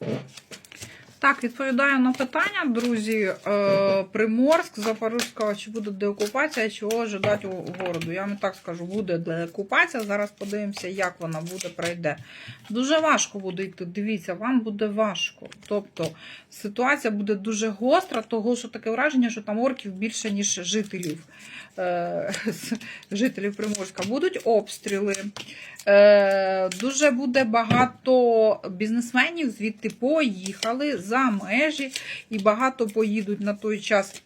Thank you. Так, відповідаю на питання, друзі. Е, Приморськ, Запорізька, чи буде деокупація, чого ожидати у городу? Я вам так скажу, буде деокупація. Зараз подивимося, як вона буде, пройде. Дуже важко буде йти. Дивіться, вам буде важко. Тобто ситуація буде дуже гостра, того що таке враження, що там орків більше, ніж жителів. Е, жителів Приморська. Будуть обстріли. Е, дуже буде багато бізнесменів звідти поїхали за межі, і багато поїдуть на той час.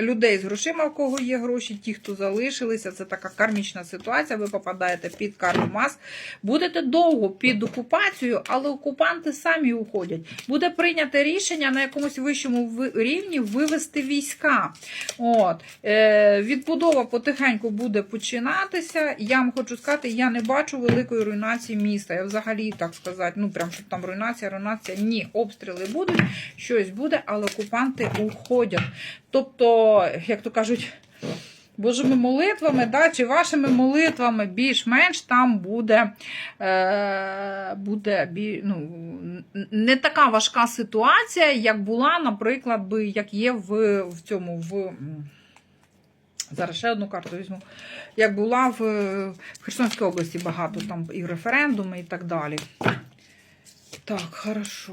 Людей з грошима, у кого є гроші, ті, хто залишилися, це така кармічна ситуація. Ви попадаєте під карту мас. Будете довго під окупацією, але окупанти самі уходять. Буде прийнято рішення на якомусь вищому рівні вивести війська. От. Е, відбудова потихеньку буде починатися. Я вам хочу сказати, я не бачу великої руйнації міста. Я взагалі так сказати, ну прям щоб там руйнація, руйнація. Ні, обстріли будуть, щось буде, але окупанти уходять. Тобто, як то кажуть, Божими молитвами, да, чи вашими молитвами більш-менш там буде, е, буде ну, не така важка ситуація, як була, наприклад, би, як є в, в цьому. в... Зараз ще одну карту візьму. Як була в, в Херсонській області багато там і референдуми, і так далі. Так, хорошо.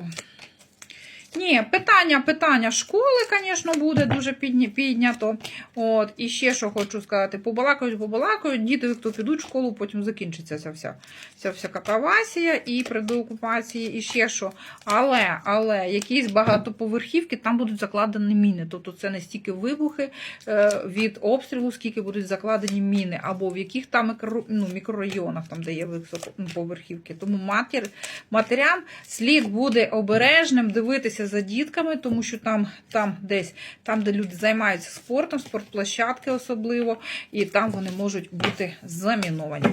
Ні, питання, питання школи, звісно, буде дуже піднято. От, і ще що хочу сказати: побалакають, побалакають, діти, хто підуть в школу, потім закінчиться ця вся, ця вся катавасія і при деокупації, і ще що. Але, але якісь багатоповерхівки там будуть закладені міни. Тобто це не стільки вибухи е, від обстрілу, скільки будуть закладені міни, або в яких там мікро, ну, мікрорайонах, там, де є високоповерхівки. Тому матір, матерям слід буде обережним дивитися за дітками, тому що там, там десь, там, де люди займаються спортом, спортплощадки особливо, і там вони можуть бути заміновані.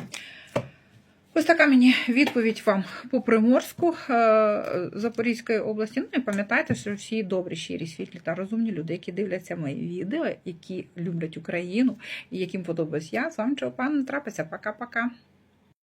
Ось така мені відповідь вам по Приморську е, Запорізької області. Ну і пам'ятайте, що всі добрі, щирі, світлі та розумні люди, які дивляться мої відео, які люблять Україну і яким подобаюсь я. З вами Чопан. Трапиться. Пока-пока.